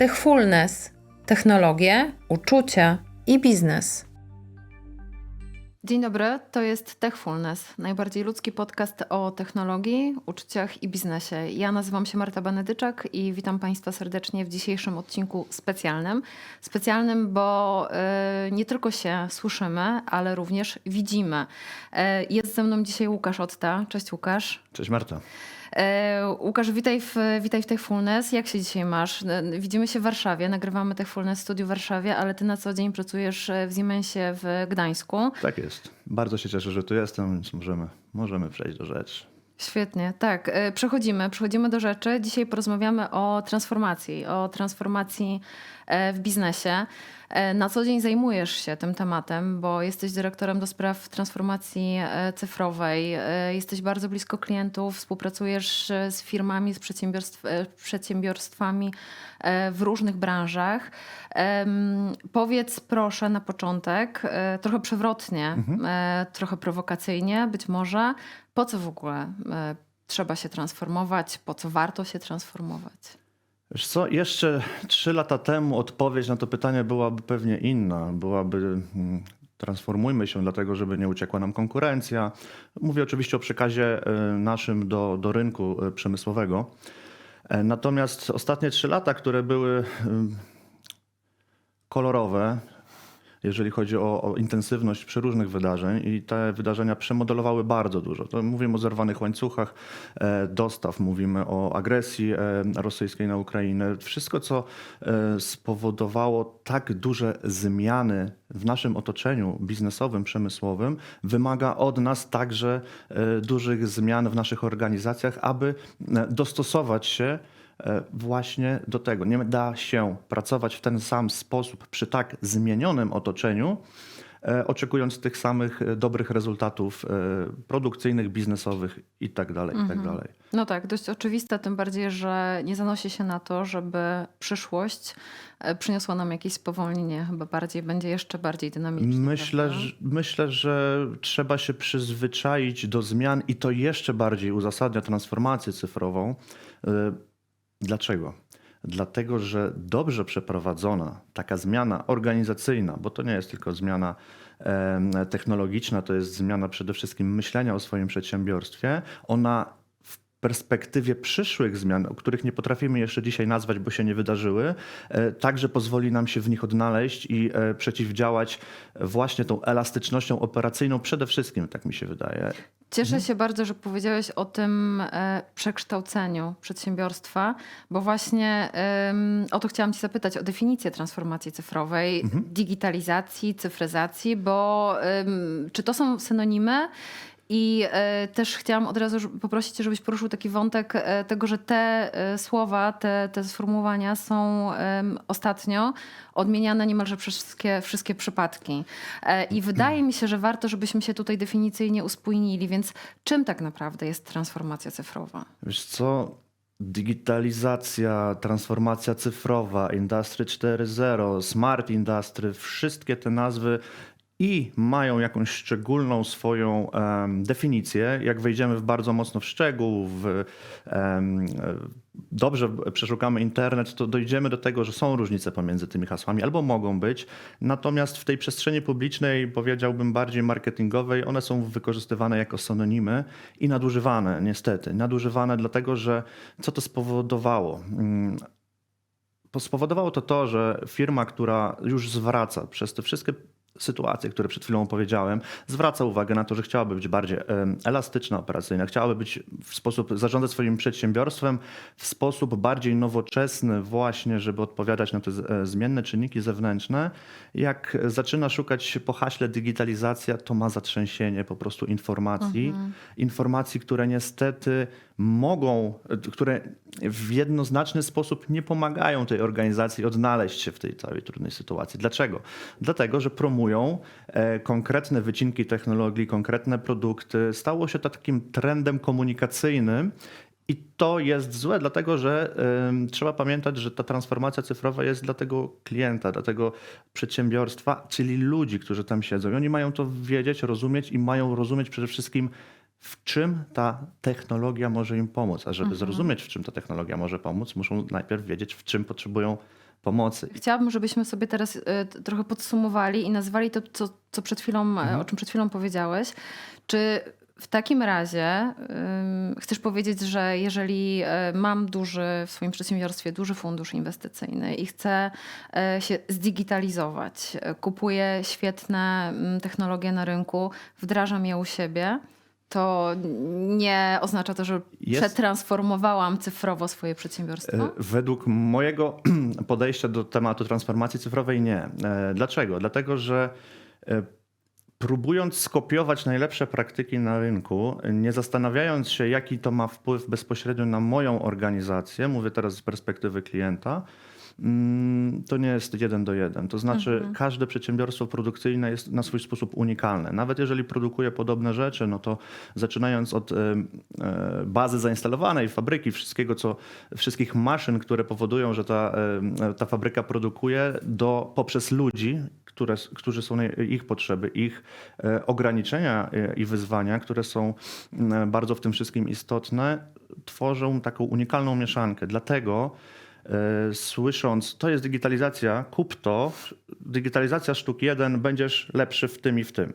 Techfulness technologie, uczucia i biznes. Dzień dobry, to jest Techfulness, najbardziej ludzki podcast o technologii, uczuciach i biznesie. Ja nazywam się Marta Benedyczak i witam Państwa serdecznie w dzisiejszym odcinku specjalnym. Specjalnym, bo y, nie tylko się słyszymy, ale również widzimy. Y, jest ze mną dzisiaj Łukasz Otta. Cześć Łukasz. Cześć Marta. E, Łukasz, witaj w, witaj w Techfulness. Jak się dzisiaj masz? E, widzimy się w Warszawie, nagrywamy Techfulness w studiu w Warszawie, ale ty na co dzień pracujesz e, w Siemensie w Gdańsku. Tak jest. Bardzo się cieszę, że tu jestem, więc możemy, możemy przejść do rzeczy. Świetnie, tak. Przechodzimy, przechodzimy do rzeczy. Dzisiaj porozmawiamy o transformacji, o transformacji w biznesie. E, na co dzień zajmujesz się tym tematem, bo jesteś dyrektorem do spraw transformacji e, cyfrowej, e, jesteś bardzo blisko klientów, współpracujesz z firmami, z przedsiębiorstw, przedsiębiorstwami w różnych branżach. Powiedz proszę na początek, trochę przewrotnie, mhm. trochę prowokacyjnie być może, po co w ogóle trzeba się transformować, po co warto się transformować? Wiesz co, jeszcze trzy lata temu odpowiedź na to pytanie byłaby pewnie inna. Byłaby mm, transformujmy się, dlatego żeby nie uciekła nam konkurencja. Mówię oczywiście o przekazie e, naszym do, do rynku e, przemysłowego. E, natomiast ostatnie trzy lata, które były kolorowe, jeżeli chodzi o, o, intensywność przeróżnych wydarzeń i te wydarzenia przemodelowały bardzo dużo. To mówimy o zerwanych łańcuchach e, dostaw, mówimy o agresji e, rosyjskiej na Ukrainę. Wszystko, co e, spowodowało tak duże zmiany w naszym otoczeniu biznesowym, przemysłowym, wymaga od nas także dużych zmian w naszych organizacjach, aby dostosować się właśnie do tego. Nie da się pracować w ten sam sposób przy tak zmienionym otoczeniu, e, oczekując tych samych e, dobrych rezultatów produkcyjnych, biznesowych itd. Tak itd. Tak mhm. No tak, dość oczywiste, tym bardziej, że nie zanosi się na to, żeby przyszłość przyniosła nam jakieś spowolnienie, chyba bardziej będzie jeszcze bardziej dynamiczne. Myślę, że, myślę, że trzeba się przyzwyczaić do zmian i to jeszcze bardziej uzasadnia transformację cyfrową Dlaczego? Dlatego, że dobrze przeprowadzona taka zmiana organizacyjna, bo to nie jest tylko zmiana technologiczna, to jest zmiana przede wszystkim myślenia o swoim przedsiębiorstwie, ona perspektywie przyszłych zmian, o których nie potrafimy jeszcze dzisiaj nazwać, bo się nie wydarzyły, e, także pozwoli nam się w nich odnaleźć i e, przeciwdziałać właśnie tą elastycznością operacyjną przede wszystkim, tak mi się wydaje. Cieszę mhm. się bardzo, że powiedziałeś o tym e, przekształceniu przedsiębiorstwa, bo właśnie o to chciałam Cię zapytać, o definicję transformacji cyfrowej, mhm. digitalizacji, cyfryzacji, bo czy to są synonimy? I e, też chciałam od razu poprosić Cię, żebyś poruszył taki wątek e, tego, że te e, słowa, te, te sformułowania są ostatnio odmieniane niemalże przez wszystkie, wszystkie przypadki. I wydaje mi się, że warto, żebyśmy się tutaj definicyjnie uspójnili. Więc czym tak naprawdę jest transformacja cyfrowa? Wiesz co? Digitalizacja, transformacja cyfrowa, Industry 4.0, Smart Industry, wszystkie te nazwy i mają jakąś szczególną swoją um, definicję. Jak wejdziemy w bardzo mocno w szczegół, w, um, dobrze przeszukamy internet, to dojdziemy do tego, że są różnice pomiędzy tymi hasłami, albo mogą być. Natomiast w tej przestrzeni publicznej, powiedziałbym bardziej marketingowej, one są wykorzystywane jako synonimy i nadużywane, niestety. Nadużywane dlatego, że co to spowodowało? Mm, spowodowało to to, że firma, która już zwraca przez te wszystkie sytuacje, które przed chwilą powiedziałem, zwraca uwagę na to, że chciałaby być bardziej elastyczna, operacyjna, chciałaby być w sposób, zarządzać swoim przedsiębiorstwem w sposób bardziej nowoczesny właśnie, żeby odpowiadać na te e, zmienne czynniki zewnętrzne. Jak zaczyna szukać po haśle digitalizacja, to ma zatrzęsienie po prostu informacji. Mhm. Informacji, które niestety mogą, które w jednoznaczny sposób nie pomagają tej organizacji odnaleźć się w tej całej trudnej sytuacji. Dlaczego? Dlatego, że promują e, konkretne wycinki technologii, konkretne produkty. Stało się to takim trendem komunikacyjnym i to jest złe, dlatego że y, trzeba pamiętać, że ta transformacja cyfrowa jest dla tego klienta, dla tego przedsiębiorstwa, czyli ludzi, którzy tam siedzą. I oni mają to wiedzieć, rozumieć i mają rozumieć przede wszystkim, w czym ta technologia może im pomóc. A żeby mhm. zrozumieć, w czym ta technologia może pomóc, muszą najpierw wiedzieć, w czym potrzebują pomocy. Chciałabym, żebyśmy sobie teraz t- trochę podsumowali i nazwali to, co, co przed chwilą, Mhm. o czym przed chwilą powiedziałeś. Czy w takim razie chcesz powiedzieć, że jeżeli y, mam duży w swoim przedsiębiorstwie duży fundusz inwestycyjny i chcę się zdigitalizować, kupuję świetne mm, technologie na rynku, wdrażam je u siebie, to nie oznacza to, że Jest- przetransformowałam cyfrowo swoje przedsiębiorstwo? E, Według mojego podejścia do tematu transformacji cyfrowej nie. E, Dlaczego? Dlatego, że e, próbując skopiować najlepsze praktyki na rynku, nie zastanawiając się, jaki to ma wpływ bezpośrednio na moją organizację, mówię teraz z perspektywy klienta, to nie jest jeden do jeden. To znaczy, każde przedsiębiorstwo produkcyjne jest na swój sposób unikalne. Nawet jeżeli produkuje podobne rzeczy, no to zaczynając od e, bazy zainstalowanej, fabryki, wszystkiego, co, wszystkich maszyn, które powodują, że ta, e, ta fabryka produkuje, do, poprzez ludzi, które, którzy są ich potrzeby, ich e, ograniczenia i wyzwania, które są m, bardzo w tym wszystkim istotne, tworzą taką unikalną mieszankę. Dlatego słysząc, to jest digitalizacja, kup to, digitalizacja sztuk jeden, będziesz lepszy w tym i w tym.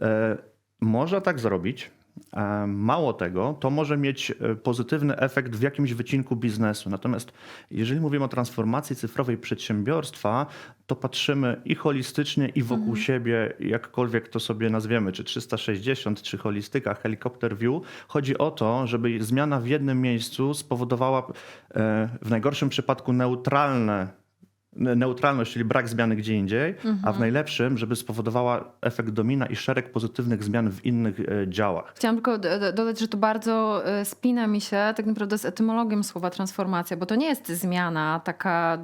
E, Można tak zrobić. E, Mało tego, to może mieć e, pozytywny efekt w jakimś wycinku biznesu. Natomiast jeżeli mówimy o transformacji cyfrowej przedsiębiorstwa, to patrzymy i holistycznie, i wokół siebie, jakkolwiek to sobie nazwiemy, czy 360, czy holistyka, helikopter view. Chodzi o to, żeby zmiana w jednym miejscu spowodowała e, w najgorszym przypadku neutralne ne- neutralność, czyli brak zmiany gdzie indziej, a w najlepszym, żeby spowodowała efekt domina i szereg pozytywnych zmian w innych e, działach. Chciałam tylko do- do- dodać, że to bardzo e, spina mi się tak naprawdę z etymologią słowa transformacja, bo to nie jest zmiana taka,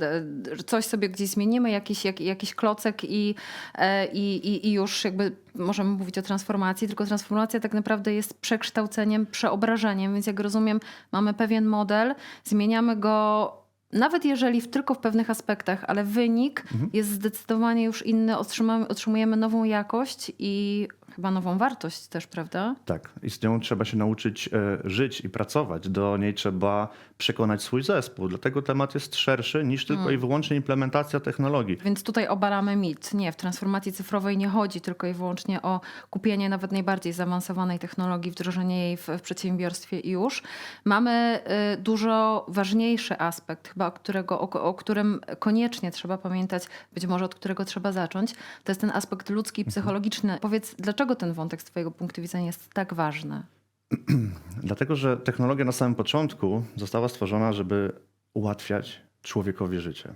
że coś sobie gdzieś zmienimy, jakiś, jak, jakiś klocek i, e, i, i, i już jakby możemy mówić o transformacji, tylko transformacja tak naprawdę jest przekształceniem, przeobrażeniem, więc jak rozumiem, mamy pewien model, zmieniamy go nawet jeżeli w, tylko w pewnych aspektach, ale wynik jest zdecydowanie już inny, otrzymamy, otrzymujemy nową jakość i chyba nową wartość też, prawda? Tak, i z nią trzeba się nauczyć e, żyć i pracować. Do niej trzeba przekonać swój zespół. Dlatego temat jest szerszy niż tylko i wyłącznie implementacja technologii. Więc tutaj obalamy mit. Nie, w transformacji cyfrowej nie chodzi tylko i wyłącznie o kupienie nawet najbardziej zaawansowanej technologii, wdrożenie jej w, w przedsiębiorstwie i już. Mamy y, dużo ważniejszy aspekt, chyba o, którego, o, o którym koniecznie trzeba pamiętać, być może od którego trzeba zacząć. To jest ten aspekt ludzki i psychologiczny. Powiedz, dlaczego ten wątek z Twojego punktu widzenia jest tak ważny? Dlatego, że technologia na samym początku została stworzona, żeby ułatwiać człowiekowi życie.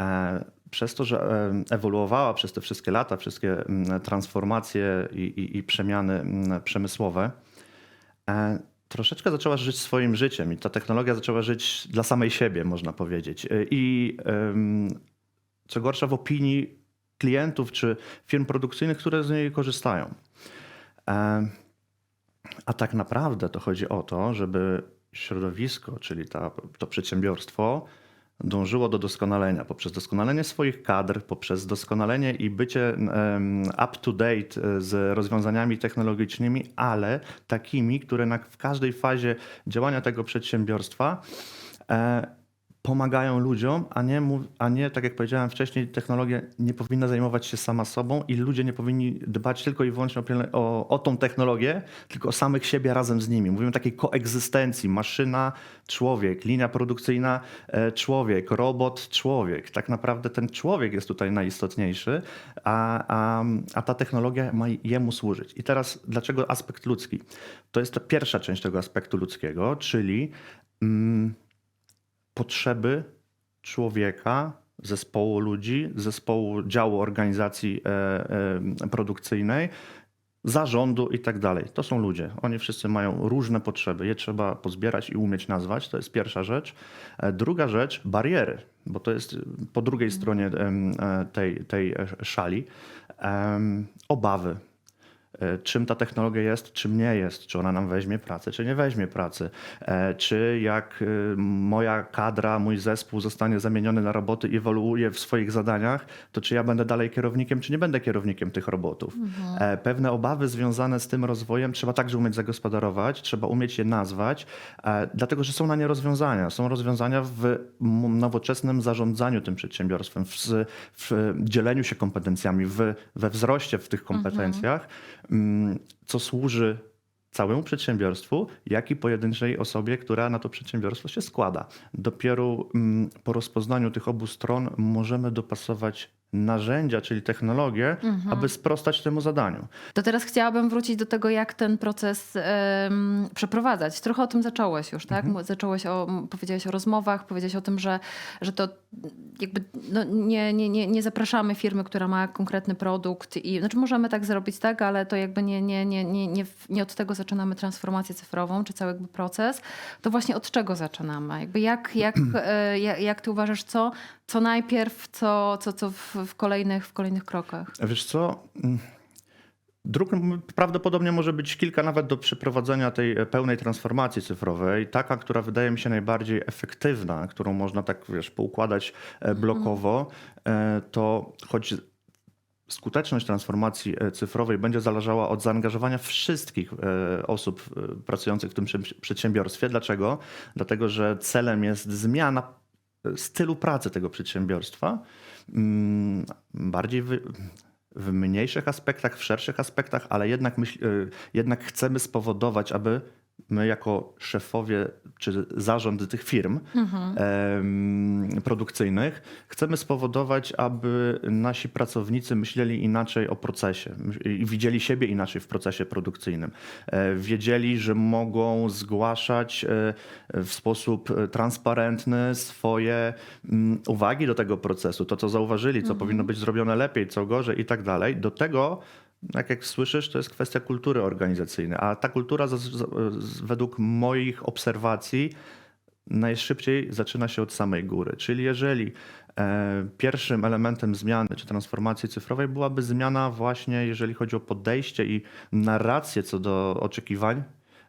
E, Przez to, że e, ewoluowała przez te wszystkie lata, wszystkie mm, transformacje i, i, i przemiany mm, przemysłowe, e, troszeczkę zaczęła żyć swoim życiem i ta technologia zaczęła żyć dla samej siebie, można powiedzieć. I co gorsza, w opinii klientów czy firm produkcyjnych, które z niej korzystają. E, A tak naprawdę to chodzi o to, żeby środowisko, czyli ta, to przedsiębiorstwo, dążyło do doskonalenia poprzez doskonalenie swoich kadr, poprzez doskonalenie i bycie up to date e, z rozwiązaniami technologicznymi, ale takimi, które na, w każdej fazie działania tego przedsiębiorstwa e, pomagają ludziom, a nie, a nie, tak jak powiedziałem wcześniej, technologia nie powinna zajmować się sama sobą i ludzie nie powinni dbać tylko i wyłącznie o, o, o tą technologię, tylko o samych siebie razem z nimi. Mówimy o takiej koegzystencji. Maszyna, człowiek, linia produkcyjna, e, człowiek, robot, człowiek. Tak naprawdę ten człowiek jest tutaj najistotniejszy, a, a, a ta technologia ma jemu służyć. I teraz dlaczego aspekt ludzki? To jest ta pierwsza część tego aspektu ludzkiego, czyli mm, potrzeby człowieka, zespołu ludzi, zespołu działu organizacji e, e, produkcyjnej, zarządu i tak dalej. To są ludzie. Oni wszyscy mają różne potrzeby. Je trzeba pozbierać i umieć nazwać. To jest pierwsza rzecz. E, Druga rzecz, bariery, bo to jest po drugiej stronie tej, tej szali. Obawy. E, czym ta technologia jest, czym nie jest, czy ona nam weźmie pracę, czy nie weźmie pracy, e, czy jak e, moja kadra, mój zespół zostanie zamieniony na roboty i ewoluuje w swoich zadaniach, to czy ja będę dalej kierownikiem, czy nie będę kierownikiem tych robotów. E, Pewne obawy związane z tym rozwojem trzeba także umieć zagospodarować, trzeba umieć je nazwać, dlatego że są na nie rozwiązania. Są rozwiązania w nowoczesnym zarządzaniu tym przedsiębiorstwem, w, w dzieleniu się kompetencjami, w, we wzroście w tych kompetencjach, mm, co służy całemu przedsiębiorstwu, jak i pojedynczej osobie, która na to przedsiębiorstwo się składa. Dopiero mm, po rozpoznaniu tych obu stron możemy dopasować narzędzia, czyli technologię, aby sprostać temu zadaniu. To teraz chciałabym wrócić do tego, jak ten proces em, przeprowadzać. Trochę o tym zacząłeś już, tak? Mhm. Zacząłeś o, powiedziałeś o rozmowach, powiedziałeś o tym, że, że to jakby no, nie, nie, nie, nie zapraszamy firmy, która ma konkretny produkt i znaczy możemy tak zrobić, tak, ale to jakby nie, nie, nie, nie, nie, nie od tego zaczynamy transformację cyfrową, czy cały jakby proces. To właśnie od czego zaczynamy? Jakby jak, jak, e, jak, jak ty uważasz, co, co najpierw, co, co, co w, w, kolejnych, w kolejnych krokach? Wiesz co? Mm, Dróg m- prawdopodobnie może być kilka nawet do przeprowadzenia tej e, pełnej transformacji cyfrowej. Taka, która wydaje mi się najbardziej efektywna, którą można tak wiesz, poukładać e, blokowo, e, to choć skuteczność transformacji cyfrowej będzie zależała od zaangażowania wszystkich osób pracujących w tym przedsiębiorstwie. Dlaczego? Dlatego, że celem jest zmiana stylu pracy tego przedsiębiorstwa. Mm, Bardziej w mniejszych aspektach, w szerszych aspektach, ale jednak, myśl, y, jednak chcemy spowodować, aby my jako szefowie czy zarządy tych firm em, produkcyjnych chcemy spowodować, aby nasi pracownicy myśleli inaczej o procesie i widzieli siebie inaczej w procesie produkcyjnym. E, Wiedzieli, że mogą zgłaszać e, w sposób transparentny swoje mm, uwagi do tego procesu, to co zauważyli, co powinno być zrobione lepiej, co gorzej i tak dalej. Do tego tak jak słyszysz, to jest kwestia kultury organizacyjnej, a ta kultura z, z, z, według moich obserwacji najszybciej zaczyna się od samej góry. Czyli jeżeli e, pierwszym elementem zmiany czy transformacji cyfrowej byłaby zmiana właśnie, jeżeli chodzi o podejście i narrację co do oczekiwań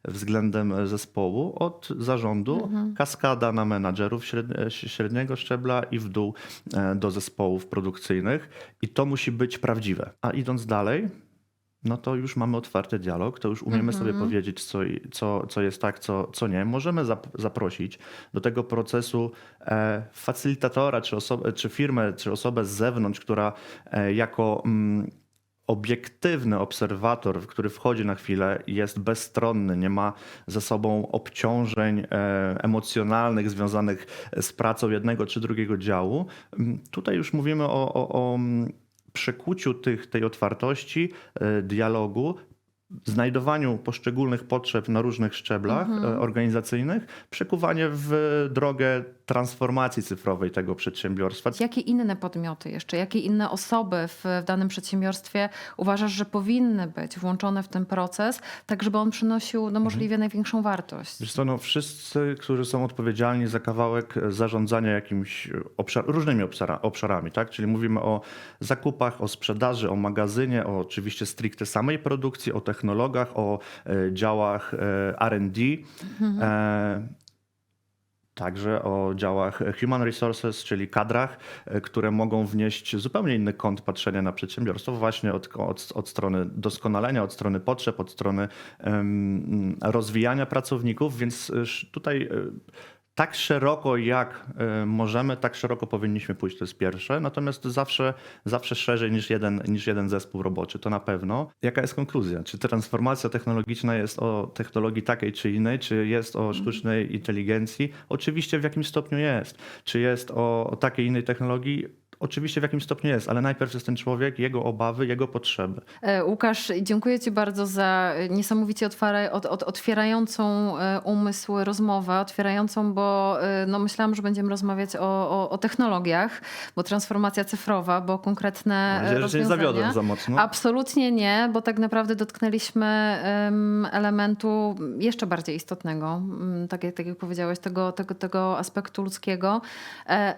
względem zespołu od zarządu, kaskada na menadżerów średnie, średniego szczebla i w dół e, do zespołów produkcyjnych. I to musi być prawdziwe. A idąc dalej, no to już mamy otwarty dialog, to już umiemy sobie powiedzieć, co, co, co jest tak, co, co nie. Możemy zap, zaprosić do tego procesu e, facylitatora, czy, osobę, czy firmę, czy osobę z zewnątrz, która e, jako mm, obiektywny obserwator, który wchodzi na chwilę, jest bezstronny, nie ma ze sobą obciążeń e, emocjonalnych związanych z pracą jednego czy drugiego działu. Mm, Tutaj już mówimy o, o, o mm, przekuciu tych, tej otwartości, e, dialogu, znajdowaniu poszczególnych potrzeb na różnych szczeblach e, organizacyjnych, przekuwanie w drogę transformacji cyfrowej tego przedsiębiorstwa. Jakie inne podmioty jeszcze, jakie inne osoby w, w danym przedsiębiorstwie uważasz, że powinny być włączone w ten proces, tak żeby on przynosił no, możliwie największą wartość? Wiesz co, no, wszyscy, którzy są odpowiedzialni za kawałek zarządzania jakimiś obszar, różnymi obszara, obszarami, tak? Czyli mówimy o zakupach, o sprzedaży, o magazynie, o oczywiście stricte samej produkcji, o technologach, o e, działach e, R&D. E, Także o działach human resources, czyli kadrach, e, które mogą wnieść zupełnie inny kąt patrzenia na przedsiębiorstwo, właśnie od, od, od strony doskonalenia, od strony potrzeb, od strony em, rozwijania pracowników, więc e, tutaj e, tak szeroko jak e, możemy, tak szeroko powinniśmy pójść, to jest pierwsze. Natomiast zawsze, zawsze szerzej niż jeden, niż jeden zespół roboczy, to na pewno. Jaka jest konkluzja? Czy transformacja technologiczna jest o technologii takiej czy innej, czy jest o sztucznej inteligencji? Oczywiście w jakimś stopniu jest. Czy jest o, o takiej innej technologii? Oczywiście w jakimś stopniu jest, ale najpierw jest ten człowiek, jego obawy, jego potrzeby. E, Łukasz, dziękuję Ci bardzo za niesamowicie otwara, od, od, otwierającą e, umysł rozmowę, otwierającą, bo e, no, myślałam, że będziemy rozmawiać o, o, o technologiach, bo transformacja cyfrowa, bo konkretne Mam nadzieję, że rozwiązania. zawiodłem za mocno. Absolutnie nie, bo tak naprawdę dotknęliśmy em, elementu jeszcze bardziej istotnego, mm, tak jak, tak jak powiedziałeś, tego, tego, tego aspektu ludzkiego,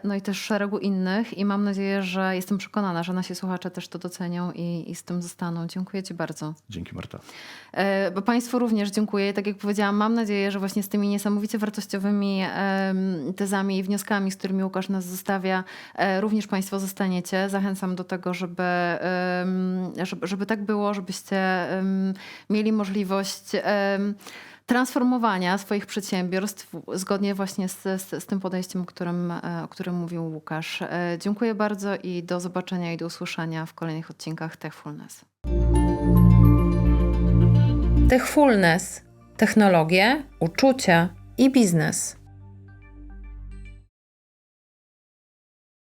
no i też szeregu innych i mam nadzieję, że jestem przekonana, że nasi słuchacze też to docenią i, i z tym zostaną. Dziękuję Ci bardzo. Dzięki Marta. E, Bo Państwu również dziękuję. Tak jak powiedziałam, mam nadzieję, że właśnie z tymi niesamowicie wartościowymi em, tezami i wnioskami, z którymi Łukasz nas zostawia, e, również Państwo zostaniecie. Zachęcam do tego, żeby, em, żeby, żeby tak było, żebyście em, mieli możliwość em, transformowania swoich przedsiębiorstw zgodnie właśnie z, z, z tym podejściem, o którym, e, o którym mówił Łukasz. E, Dziękuję bardzo i do zobaczenia i do usłyszenia w kolejnych odcinkach Techfulness. Techfulness, technologie, uczucia i biznes.